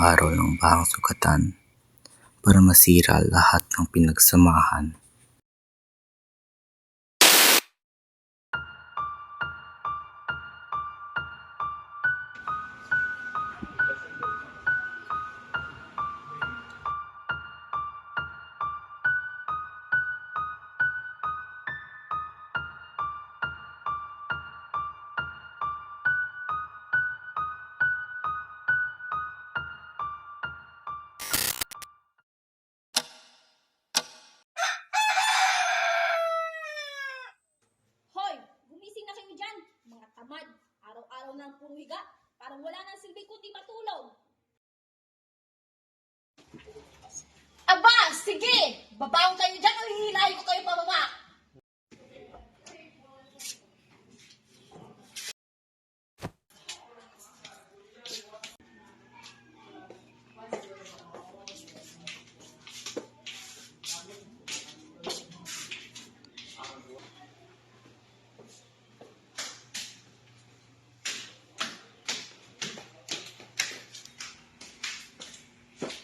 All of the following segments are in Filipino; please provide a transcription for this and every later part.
araw ng bahang sukatan para masira lahat ng pinagsamahan. Sige! Babaong kayo dyan o hihilahin ko kayo pababa!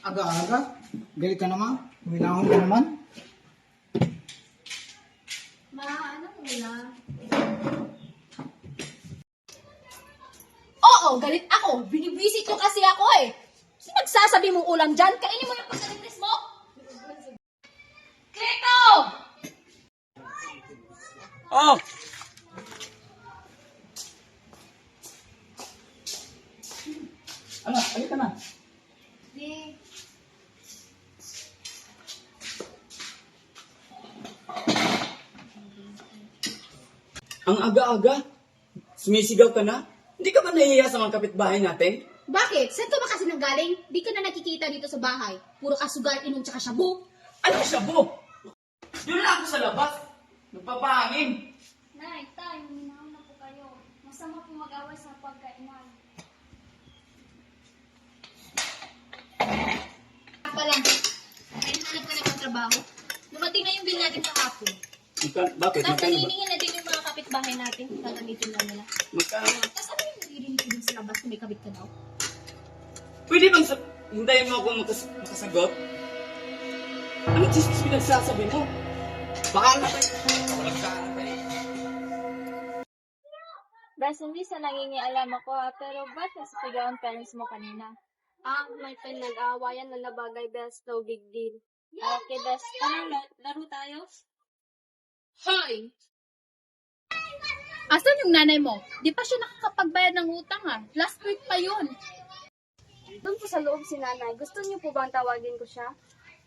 Aga-aga? Galit ka naman? Huminahon ka naman? Ma, anong ulam? Oo, galit ako. Binibisit nyo kasi ako eh. Sinagsasabi mong ulam dyan, kainin mo yung pagkalitis mo. Klito! Oh! Ano, galit ka na? Di. Ang aga-aga. Sumisigaw ka na? Hindi ka ba nahihiya sa mga kapitbahay natin? Bakit? Saan ka ba kasi nanggaling? Di ka na nakikita dito sa bahay. Puro kasugal, inom tsaka shabu. Ano siya, Bo? Doon lang ako sa labas. Nagpapahangin. Nay, tay, huminahon na po kayo. Masama po mag-away sa pagkainan. Pala, may hanap ka na ng trabaho. Dumating na yung bill natin kahapon. Magka- bakit? Tapos Magkano ba? naniningin na din yung mga kapitbahay natin. Gagamitin lang nila. Magkano? Tapos ano yung naririnig ko dun sa labas kung may kabit ka daw? Pwede bang sa- hintayin mo ako makas- makasagot? Anong chismis pinagsasabi mo? Baka na kayo. Walang pa eh. Bes, hindi sa nangingialam ako ha, pero ba't nasipigaw ang parents mo kanina? Ah, may pinag-aawayan na nabagay, Bes. No big deal. Okay, Bes. Ano, la- laro tayo? Hoy! Asan yung nanay mo? Di pa siya nakakapagbayad ng utang ah. Last week pa yun. Doon po sa loob si nanay. Gusto niyo po bang tawagin ko siya?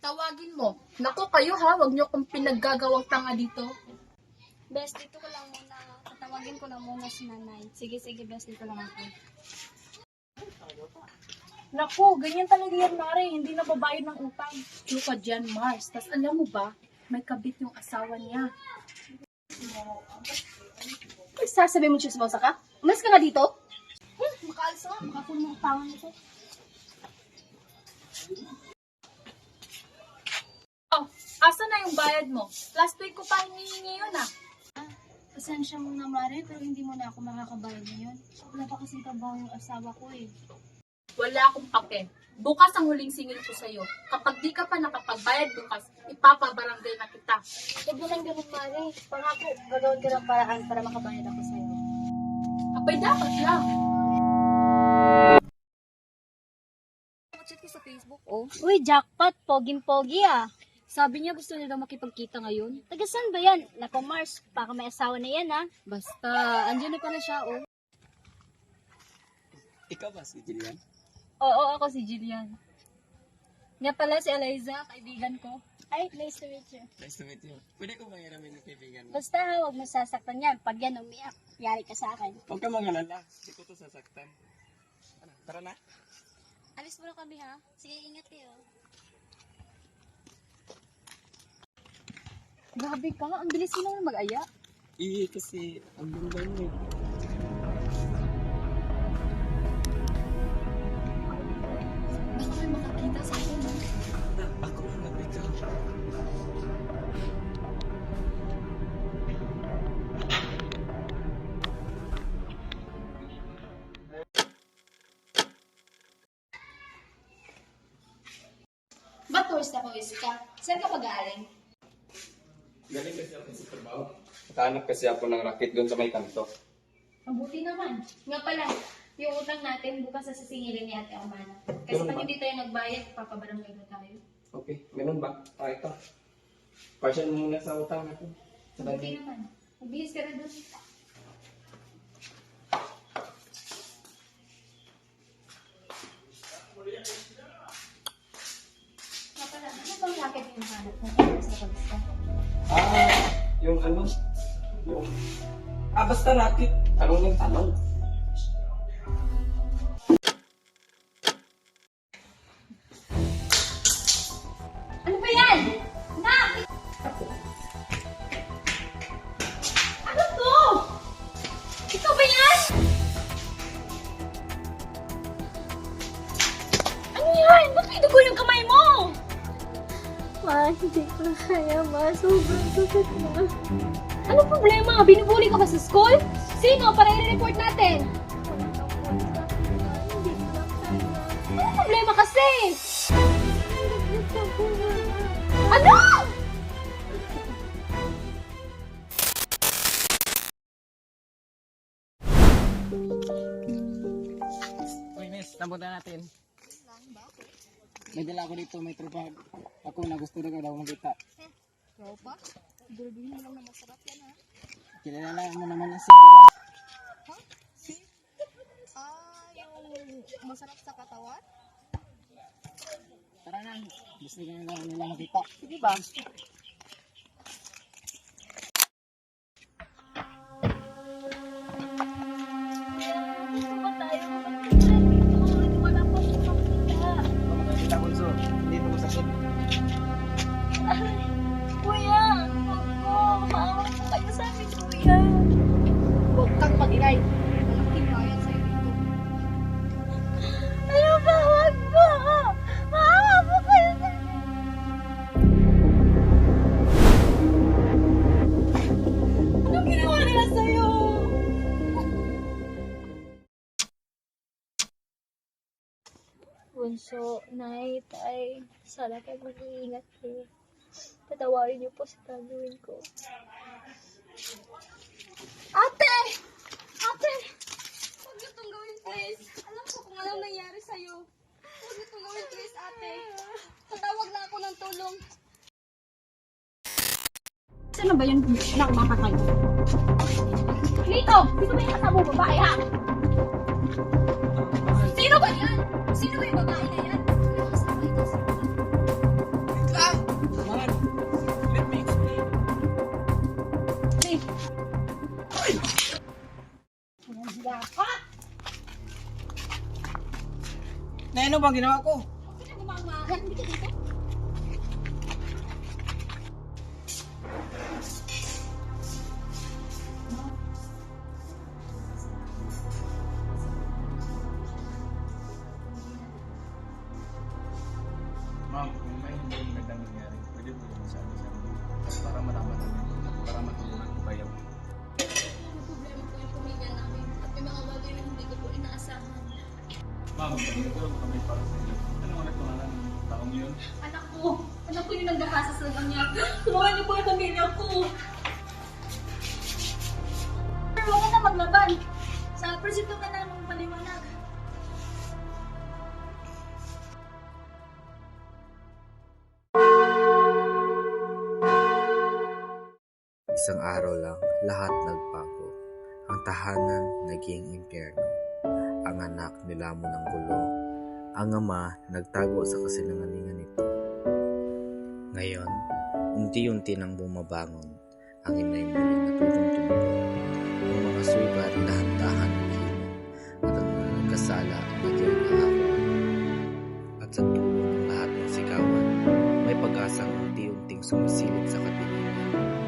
Tawagin mo. Naku kayo ha, wag niyo kong pinaggagawang tanga dito. Bes, dito ko lang muna. Tatawagin ko lang muna si nanay. Sige, sige, Bes. Dito lang ako. Naku, ganyan talaga yan, Mare. Hindi na babayad ng utang. True ka dyan, Mars. Tapos alam mo ba, may kabit yung asawa niya. Ay, sasabi mo chismosa ka? Umalis ka nga dito. Hmm, makaalis ka nga. Makapuno ang pangan ko. Oh, asa na yung bayad mo? Last week ko pa hinihingi yun ah. Pasensya mo na, Mare, pero hindi mo na ako makakabayad ngayon. Wala pa kasi trabaho yung asawa ko eh. Wala akong pape. Bukas ang huling singil ko sa'yo. Kapag di ka pa nakapagbayad bukas, ipapabarangay na kita. Huwag mo lang ganun, Mare. Pangako, gagawin ko ng paraan para makabayad ako sa'yo. Abay, dapat lang. Chat ko sa Facebook, oh. Uy, jackpot. Poging-pogi, ah. Sabi niya gusto niya daw makipagkita ngayon. Taga saan ba yan? Nako, Mars. Baka may asawa na yan, ah. Basta, andyan na pala siya, oh. Ikaw ba si Jillian? Oo, ako si Jillian. Nga pala si Eliza, kaibigan ko. Ay, nice to meet you. Nice to meet you. Pwede ko bang hiramin ng kaibigan mo? Basta, ha, huwag mo sasaktan yan. Pag yan umiyak, yari ka sa akin. Huwag ka mangalala. Hindi ko to sasaktan. Ano, tara na. Alis mo na kami, ha? Sige, ingat kayo. Grabe ka, ang bilis mo naman mag-aya. Eh, kasi ang ganda mo ka. Saan ka pag-aaling? Galing kasi ako sa trabaho. Nakahanap kasi ako ng racket doon sa may kanto. Mabuti naman. Nga pala, yung utang natin bukas sa sisingilin ni Ate Amana. Kasi Ganun pag ba? hindi tayo nagbayad, papabarangay na tayo. Okay, ganun ba? Ah, ito. Partial muna sa utang natin. Sa Mabuti naman. Magbihis ka na doon. Yung ano? Yung... Ah, basta racket. Tanong ng tanong. Ano ba yan? Na kaya, ma. Sobrang sakit na. Ano problema? Binubuli ka ba sa school? Sino? Para i-report natin. Ano problema kasi? Ano? Uy, miss, napunta natin. May dala ako dito, may tropa. Ako na gusto na daw makita. Tropa? Siguraduhin mo lang na masarap yan, ha? Kilala mo naman yung diba? Ah, yung masarap sa katawan? Tara na, gusto na nila makita. Sige ba? Bunso, Nay, Tay, sana kayo mag-iingat kayo. Patawarin niyo po sa gagawin ko. Ate! Ate! Huwag niyo itong gawin, please. Alam ko kung anong nangyari sa'yo. Huwag niyo itong gawin, please, ate. Patawag na ako ng tulong. Sino ba yun na kumakatay? Lito! Sino ba yung kasama mo, babae, ha? Sino ba yan? Sino ba yung babae na yan? Sino ang kasama ito? Man, let me explain. Please. Walang hiya ka! Na ano bang ginawa ko? Gumamahan? Hindi ka dito? Ma'am, kung may hindi magandang nangyari, pwede mo yung sabi sa amin. At para malaman namin, at para matulungan ko kayo. Ang problema po yung pamilya namin at may mga bagay na hindi ko po inaasahan. Ma'am, tinutulong kami para sa inyo. Ano ang nagpangalan ng taong yun? Anak ko! Anak ko yung naghahasa sa kanya. Tulungan niyo po yung pamilya ko. Sir, huwag ka na maglaban. Sa presinto ka na ng paliwanag. Isang araw lang, lahat nagbago. Ang tahanan naging impyerno. Ang anak nilamon ng gulo. Ang ama nagtago sa kasinangalingan nito. Ngayon, unti-unti nang bumabangon. Ang inay muli natutong tumulo. Ang mga sugat dahan-dahan ang kilo. At ang mga nagkasala naging ahawa. At sa tulong ng lahat ng sigawan, may pag-asang unti-unting sumasilip sa katilingan.